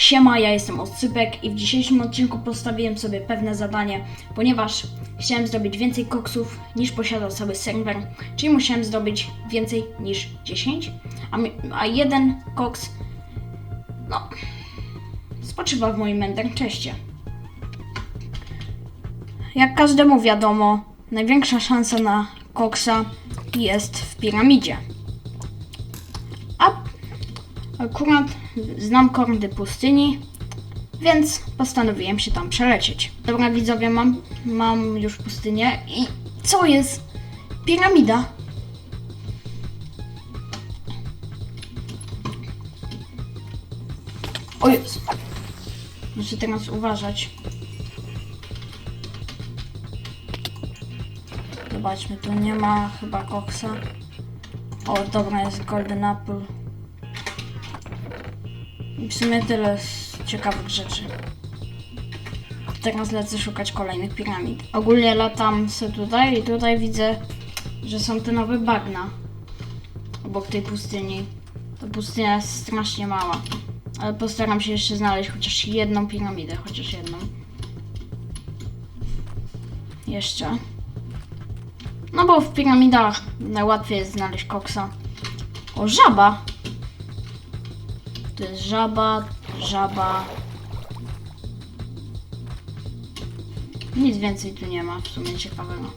Siema, ja jestem Oscypek i w dzisiejszym odcinku postawiłem sobie pewne zadanie, ponieważ chciałem zdobyć więcej koksów niż posiadał cały serwer, czyli musiałem zdobyć więcej niż 10, a, mi- a jeden koks, no, spoczywa w moim Ender Chestie. Jak każdemu wiadomo, największa szansa na koksa jest w piramidzie. Akurat znam kordy pustyni, więc postanowiłem się tam przelecieć. Dobra widzowie, mam, mam już pustynię i co jest? Piramida. O jest. Muszę teraz uważać. Zobaczmy, tu nie ma chyba koksa. O, dobra, jest Golden Apple. I w sumie tyle z ciekawych rzeczy. Teraz lecę szukać kolejnych piramid. Ogólnie latam se tutaj i tutaj widzę, że są te nowe bagna. Obok tej pustyni. Ta pustynia jest strasznie mała. Ale postaram się jeszcze znaleźć chociaż jedną piramidę, chociaż jedną. Jeszcze. No bo w piramidach najłatwiej jest znaleźć koksa. O, żaba! To jest żaba, żaba. Nic więcej tu nie ma w sumie ciekawego.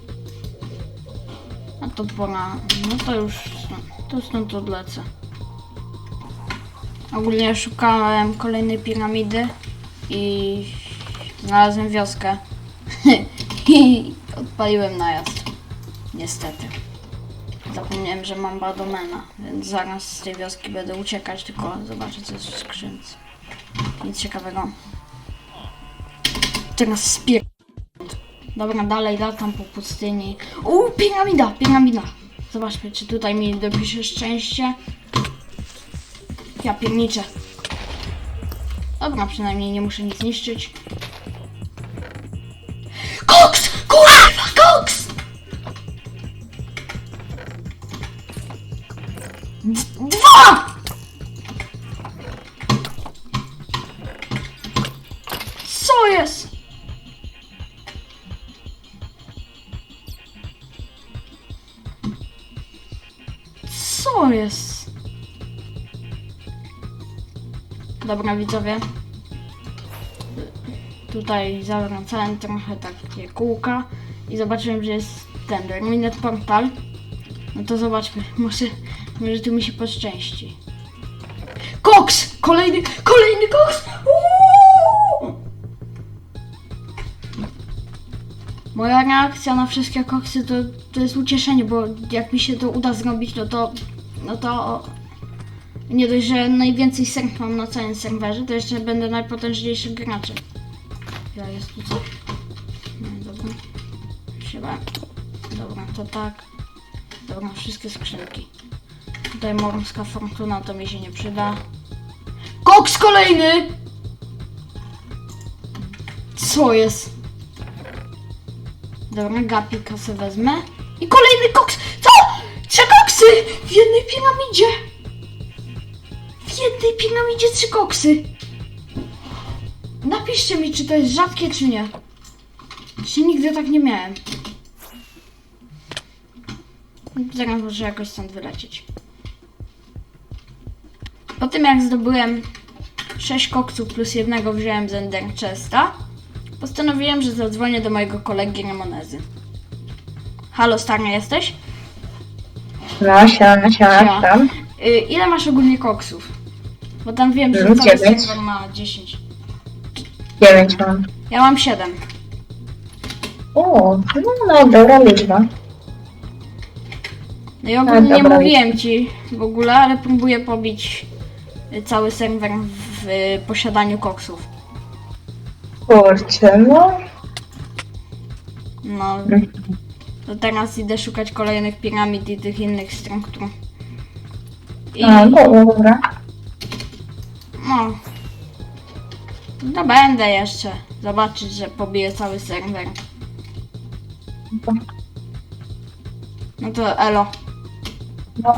A to pora. No to już stąd, to stąd odlecę. Ogólnie szukałem kolejnej piramidy i znalazłem wioskę. I odpaliłem najazd. Niestety. Zapomniałem, że mam Badomena, więc zaraz z tej wioski będę uciekać, tylko zobaczę co jest w skrzynce. Nic ciekawego. Teraz spier... Dobra, dalej latam po pustyni. U, piramida, piramida. Zobaczmy, czy tutaj mi dopisze szczęście. Ja pierniczę. Dobra, przynajmniej nie muszę nic niszczyć. Dwa! Co jest? Co jest? Dobra widzowie. Tutaj zawracałem trochę takie kółka i zobaczyłem, że jest ten Terminet Portal. No to zobaczmy, może, może tu mi się poszczęści. Koks! Kolejny, kolejny koks! Moja reakcja na wszystkie koksy to, to jest ucieszenie, bo jak mi się to uda zrobić, no to, no to nie dość, że najwięcej serc mam na całym serwerze, to jeszcze będę najpotężniejszym graczem. Ja jest tu. No dobra. Siema. Dobra, to tak. Dobra, wszystkie skrzynki. Tutaj morska fortuna to mi się nie przyda. Koks kolejny! Co jest? Dobra, gapi kasę wezmę. I kolejny koks! Co? Trzy koksy! W jednej piramidzie! W jednej piramidzie trzy koksy! Napiszcie mi, czy to jest rzadkie, czy nie. Czy nigdy tak nie miałem. Zaraz muszę jakoś stąd wylecieć. Po tym jak zdobyłem 6 koksów plus jednego wziąłem z Ender Chesta, postanowiłem, że zadzwonię do mojego kolegi Ramonezy. Halo, stary jesteś? No, siema, Siema. tam. Y, ile masz ogólnie koksów? Bo tam wiem, że Mm, cały dziewięć. serwer ma 10. Dziewięć mam. Ja mam 7. O, no, no dobra liczba. No i ogólnie nie dobra. mówiłem ci w ogóle, ale próbuję pobić cały serwer w posiadaniu koksów. Kurczę, no. No, to teraz idę szukać kolejnych piramid i tych innych struktur. I, A, no, dobra. no, no będę jeszcze zobaczyć, że pobiję cały serwer. No to elo. No,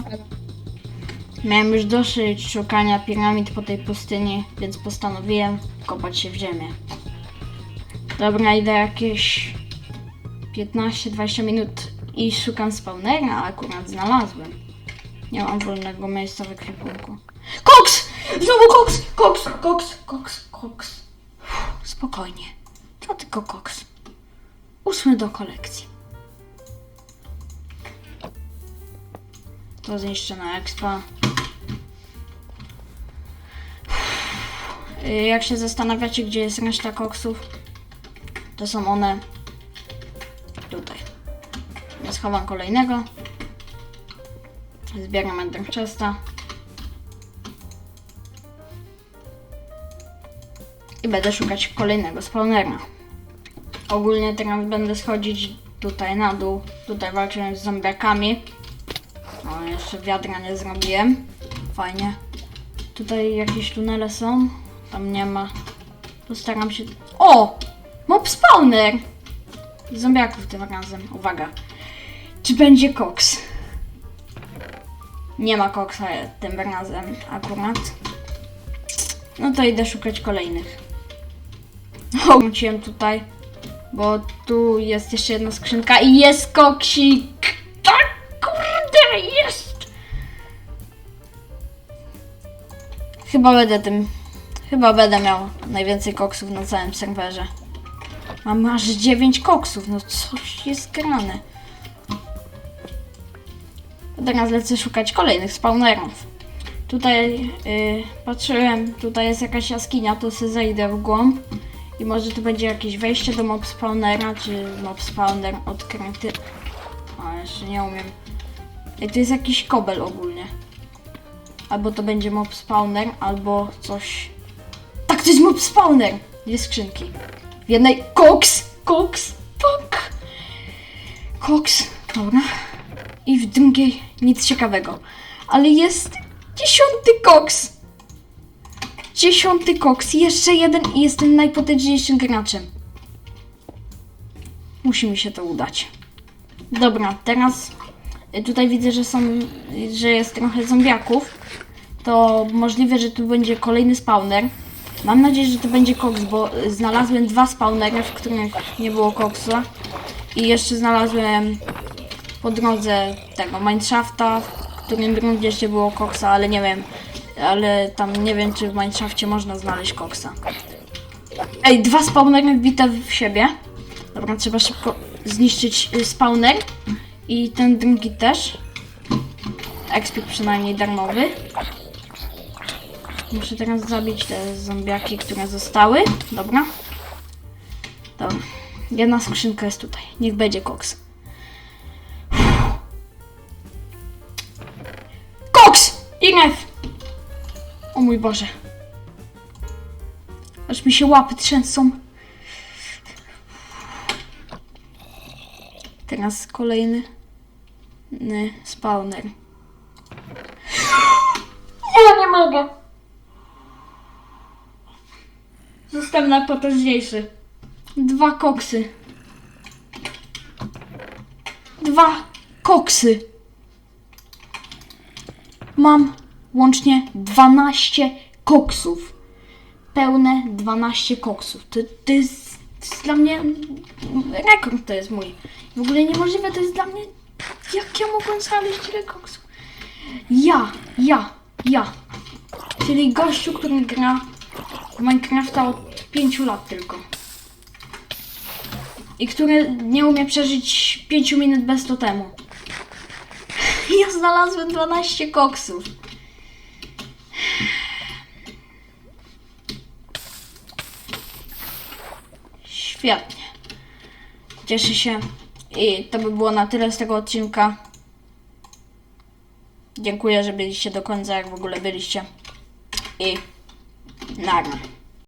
Miałem już dosyć szukania piramid po tej pustyni, więc postanowiłem kopać się w ziemię. Dobra, idę jakieś 15-20 minut i szukam spawnera, a akurat znalazłem. Nie mam wolnego miejsca w ekwipunku. Koks! Znowu koks! Koks! Koks! Koks! Koks! Uff, Spokojnie. To tylko koks. Ósmy do kolekcji. To zniszczę na expa. Jak się zastanawiacie, gdzie jest reszta koksów, to są one tutaj. Ja schowam kolejnego. Zbieram Ender. I będę szukać kolejnego spawnera. Ogólnie teraz będę schodzić tutaj na dół. Tutaj walczyłem z zombiakami. Jeszcze wiadra nie zrobiłem. Fajnie. Tutaj jakieś tunele są. Tam nie ma. Postaram się... O! Mob spawner! Zombiaków tym razem. Uwaga. Czy będzie koks? Nie ma koksa tym razem akurat. No to idę szukać kolejnych. O, wróciłem tutaj, bo tu jest jeszcze jedna skrzynka i jest koksik! Tak, kurde, jest! Chyba będę tym, chyba będę miał najwięcej koksów na całym serwerze. Mam aż 9 koksów, no coś jest grane. Teraz lecę szukać kolejnych spawnerów. Tutaj y, patrzyłem, tutaj jest jakaś jaskinia, to sobie zejdę w głąb. I może tu będzie jakieś wejście do mob spawnera, czy mob spawner odkryty. A, jeszcze nie umiem. I tu jest jakiś kobel ogólnie. Albo to będzie mob spawner, albo coś. Tak, to jest mob spawner! Dwie skrzynki. W jednej koks! Koks! Pok! Koks, dobra. I w drugiej nic ciekawego. Ale jest dziesiąty koks! Dziesiąty koks, jeszcze jeden i jestem najpotężniejszym graczem. Musi mi się to udać. Dobra, teraz y, tutaj widzę, że są, że jest trochę zombiaków. To możliwe, że tu będzie kolejny spawner. Mam nadzieję, że to będzie koks, bo znalazłem dwa spawnery, w których nie było koksa. I jeszcze znalazłem po drodze tego Mineshafta, w którym również nie było koksa, ale nie wiem, ale tam nie wiem, czy w Mineshafcie można znaleźć koksa. Ej, dwa spawnery wbite w siebie. Dobra, trzeba szybko zniszczyć y, spawner. I ten drugi też. Expik przynajmniej darmowy. Muszę teraz zabić te zombiaki, które zostały. Dobra. Dobra. Jedna skrzynka jest tutaj. Niech będzie koks. Koks! INF! O mój Boże. Aż mi się łapy trzęsą. Teraz kolejny ny, spawner. Ja nie mogę. Zostałem najpotężniejszy. Dwa koksy. Dwa koksy. Mam łącznie 12 koksów. Pełne 12 koksów. To, to, jest, to jest dla mnie rekord to jest mój. W ogóle niemożliwe to jest dla mnie. Jak ja mogłem znaleźć tyle koksów? Ja, ja, ja. Czyli gościu, który gra w Minecrafta od 5 lat tylko. I który nie umie przeżyć 5 minut bez totemu. Ja znalazłem 12 koksów. Świetnie. Cieszę się. I to by było na tyle z tego odcinka. Dziękuję, że byliście do końca, jak w ogóle byliście. I Nagra.